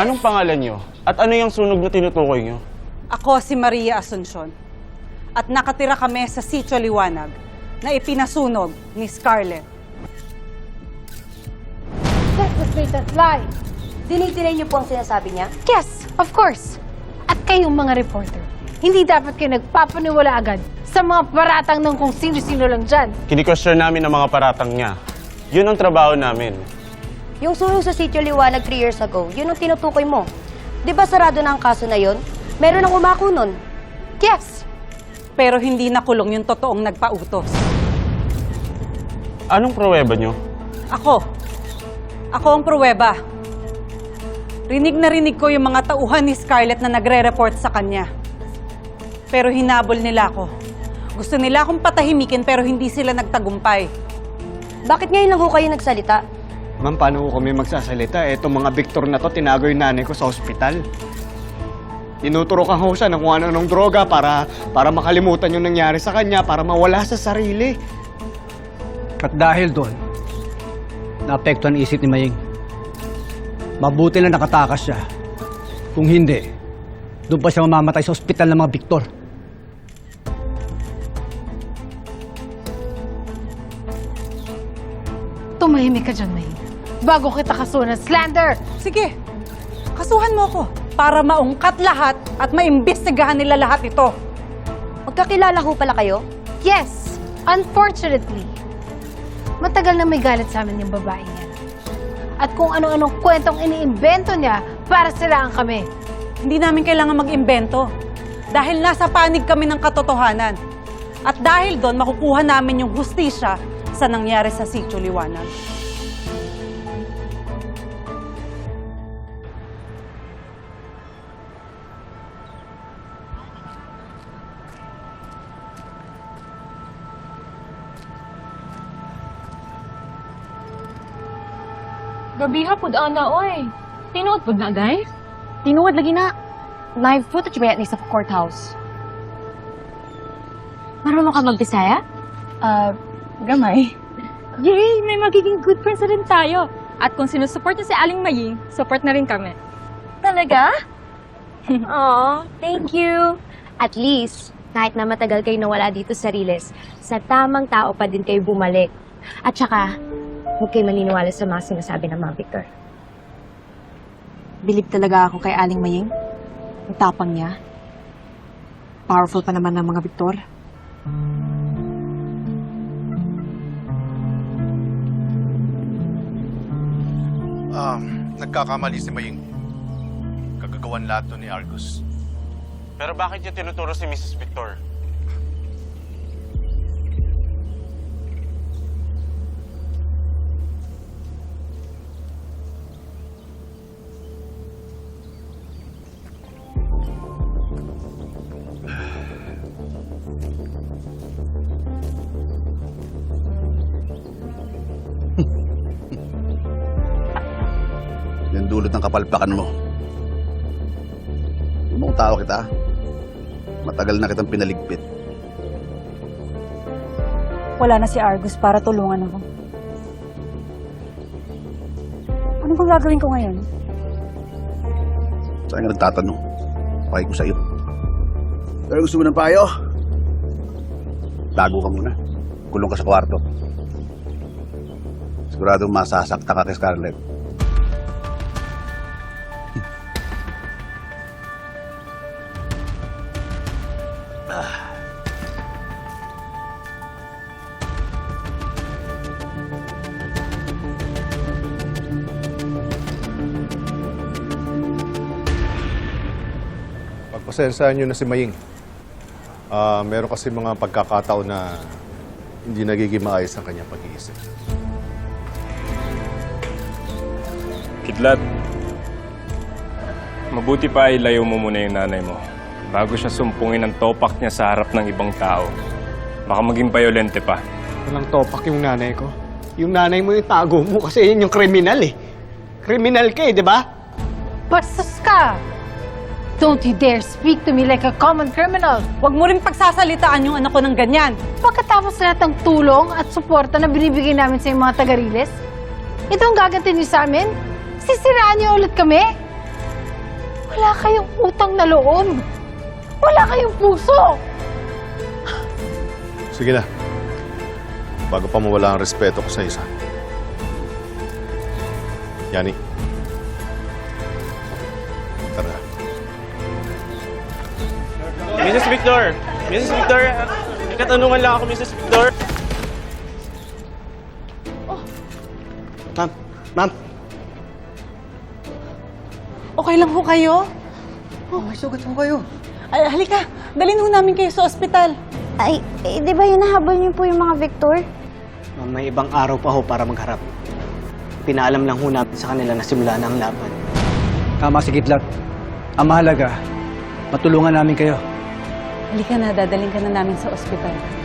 Anong pangalan nyo? At ano yung sunog na tinutukoy nyo? Ako si Maria Asuncion. At nakatira kami sa Sitio Liwanag na ipinasunog ni Scarlett. That's the straight lie. Dinitiray niyo po ang sinasabi niya? Yes, of course. At kayong mga reporter, hindi dapat kayo nagpapaniwala agad sa mga paratang ng kung sino-sino lang dyan. Kini-question namin ang mga paratang niya. Yun ang trabaho namin. Yung sunog sa Sitio Liwanag 3 years ago, yun ang tinutukoy mo. Di ba sarado na ang kaso na yun? Meron ang umako nun. Yes, Pero hindi nakulong yung totoong nagpautos. Anong pruweba nyo? Ako. Ako ang pruweba. Rinig na rinig ko yung mga tauhan ni Scarlett na nagre-report sa kanya. Pero hinabol nila ako. Gusto nila akong patahimikin pero hindi sila nagtagumpay. Bakit ngayon lang ho kayo nagsalita? Ma'am, paano ko kami magsasalita? Itong mga Victor na to, tinago yung nanay ko sa ospital. Tinuturokan ko siya ng kung ano-anong droga para, para makalimutan yung nangyari sa kanya, para mawala sa sarili. At dahil doon, naapektuhan ang isip ni Maying. Mabuti na nakatakas siya. Kung hindi, doon pa siya mamamatay sa ospital ng mga Victor. tumahimik ka dyan, May. Bago kita kasuhan ng slander. Sige, kasuhan mo ako para maungkat lahat at maimbestigahan nila lahat ito. Magkakilala ho pala kayo? Yes, unfortunately. Matagal na may galit sa amin yung babae niya. At kung ano-anong kwentong iniimbento niya para siraan kami. Hindi namin kailangan mag-imbento. Dahil nasa panig kami ng katotohanan. At dahil doon, makukuha namin yung hustisya sa nangyari sa Sitio Liwanag. Gabi hapod ana oy. Tinuod pud na day? Tinuod lagi na. Live footage ba yan sa courthouse? Marunong ka magbisaya? Ah, gamay. Yay! May magiging good friends na rin tayo. At kung sinusupport niya si Aling Maying, support na rin kami. Talaga? Aw, thank you. At least, kahit na matagal kayo nawala dito sa Riles, sa tamang tao pa din kayo bumalik. At saka, huwag kayo maniniwala sa mga sinasabi ng mga Victor. Bilib talaga ako kay Aling Maying. Ang tapang niya. Powerful pa naman ng mga Victor. Um, nagkakamali si Maying. Kagagawan lahat to ni Argus. Pero bakit niya tinuturo si Mrs. Victor? Dulot ng kapalpakan mo. Ibang tao kita. Matagal na kitang pinaligpit. Wala na si Argus para tulungan ako. Ano bang gagawin ko ngayon? Saan ka nagtatanong? Pakay ko sa'yo. Pero gusto mo ng payo? Tago ka muna. Kulong ka sa kwarto. Siguradong masasakta ka kay Scarlett. Pagpasensyahan nyo na si Maying. Ah, meron kasi mga pagkakataon na hindi nagiging maayos ang kanyang pag-iisip. Kidlat, mabuti pa ay layo mo muna yung nanay mo bago siya sumpungin ang topak niya sa harap ng ibang tao. Baka maging violente pa. Walang topak yung nanay ko. Yung nanay mo yung tago mo kasi yun yung kriminal eh. Kriminal ka eh, di ba? Bastos ka! Don't you dare speak to me like a common criminal! Huwag mo rin pagsasalitaan yung anak ko ng ganyan. Pagkatapos lahat ng tulong at suporta na binibigay namin sa mga taga-Riles, ito ang gagantin niyo sa amin? Sisiraan niyo ulit kami? Wala kayong utang na loob. Wala kayong puso. Sige na. Bago pa mawala ang respeto ko sa isa. Yani. Mrs. Victor! Mrs. Victor! ah, May katanungan lang ako, Mrs. Victor. Ma'am, ma'am. Okay lang ho kayo? Oh, may sugat mo kayo. Ay, halika, dalhin ho namin kayo sa ospital. Ay, eh, di ba hinahabol niyo po yung mga Victor? Ma'am, may ibang araw pa ho para magharap. Pinaalam lang ho namin sa kanila na simula na ang laban. Tama si Kidlat. Ang mahalaga, matulungan namin kayo. Halika na, dadalhin ka na namin sa ospital.